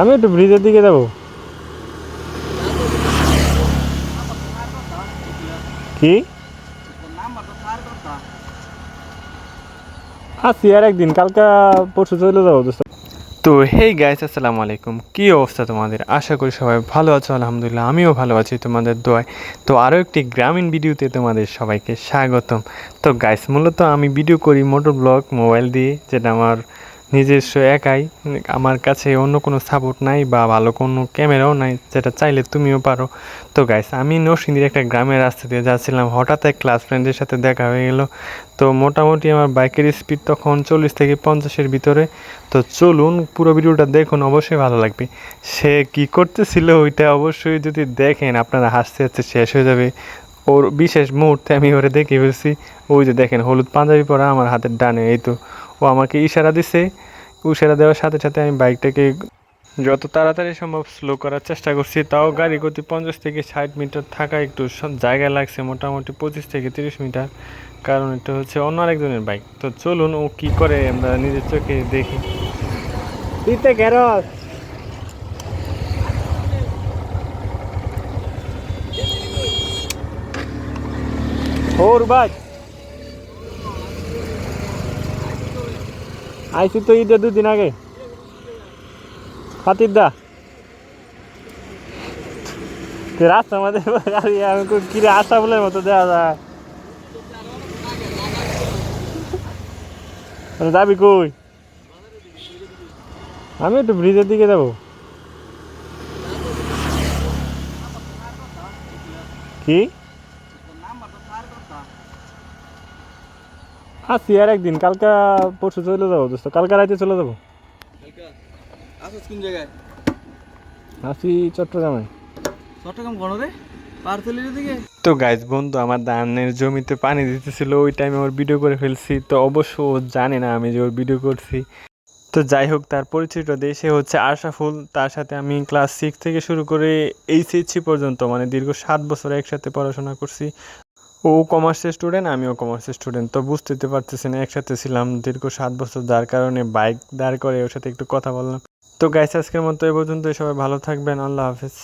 আমি একটু ব্রিজের দিকে যাব। কি? আসি আর একদিন, কালকা পরশু চলে যাব দোস্ত। তো হেই গাইস আসসালামু আলাইকুম। কী অবস্থা তোমাদের? আশা করি সবাই ভালো আছো, আলহামদুলিল্লাহ, আমিও ভালো আছি তোমাদের দোয়ায়। তো আরও একটি গ্রামীণ ভিডিওতে তোমাদের সবাইকে স্বাগতম। তো গাইস মূলত আমি ভিডিও করি মোটর ব্লগ মোবাইল দিয়ে, যেটা আমার নিজস্ব একাই, আমার কাছে অন্য কোনো সাপোর্ট নাই বা ভালো কোনো ক্যামেরাও নাই, যেটা চাইলে তুমিও পারো। তো গাইস আমি নরসিংদীর একটা গ্রামের রাস্তা দিয়ে যাচ্ছিলাম, হঠাৎ এক ক্লাস ফ্রেন্ডের সাথে দেখা হয়ে গেল। তো মোটামুটি আমার বাইকের স্পিড তখন চল্লিশ থেকে পঞ্চাশের ভিতরে। তো চলুন পুরো ভিডিওটা দেখুন, অবশ্যই ভালো লাগবে। সে কি করতেছিল ওইটা অবশ্যই যদি দেখেন, আপনারা হাসতে হাসতে শেষ হয়ে যাবে। ওর বিশেষ মুহূর্তে আমি ওরে দেখে ফেলছি। ওই যে দেখেন, হলুদ পাঞ্জাবি পরা আমার হাতের ডানে, এই তো। ও আমাকে ইশারা দিছে। ইশারা দেওয়ার সাথে সাথে আমি বাইকটাকে যত তাড়াতাড়ি সম্ভব স্লো করার চেষ্টা করছি। তাও গাড়ি গতি পঞ্চাশ থেকে ষাট মিটার থাকা একটু জায়গা লাগছে মোটামুটি পঁচিশ থেকে তিরিশ মিটার। কারণ এটা হচ্ছে অন্য আরেকজনের বাইক। তো চলুন ও কি করে আমরা নিজের চোখে দেখি। দিতে গ্যারস ওর বাজ আইসি তো ঈদের দুদিন আগে। ফাতির দা। তো রাস্তার মধ্যে গাড়ি আমি কই, কিরে আসা বলে মতো দেওয়া যায়। যাবি কই? আমি একটু ব্রিজের দিকে যাব। কি? আসি আর একদিন কালকা পরশু চলে যাব দোস্ত কালকা রাতে চলে যাব। আসিস কোন জায়গায়? আসি চট্টগ্রামে। চট্টগ্রাম গণ রে? তো গাইজ বন্ধু আমার ধানের জমিতে পানি দিতেছিল ওই টাইমে ওর ভিডিও করে ফেলছি তো অবশ্য ও জানে না আমি যে ওর ভিডিও করছি। তো যাই হোক তার পরিচয়টা দিয়ে সে হচ্ছে আশাফুল তার সাথে আমি ক্লাস সিক্স থেকে শুরু করে এইচএসসি পর্যন্ত মানে দীর্ঘ সাত বছর একসাথে পড়াশোনা করছি। ও কমার্সের স্টুডেন্ট আমিও কমার্সের স্টুডেন্ট তো বুঝতে তো পারতেছি না একসাথে ছিলাম দীর্ঘ সাত বছর। যার কারণে বাইক দাঁড় করে ওর সাথে একটু কথা বললাম। তো গাইস আজকের মতো এ পর্যন্ত সবাই ভালো থাকবেন। আল্লাহ হাফেজ।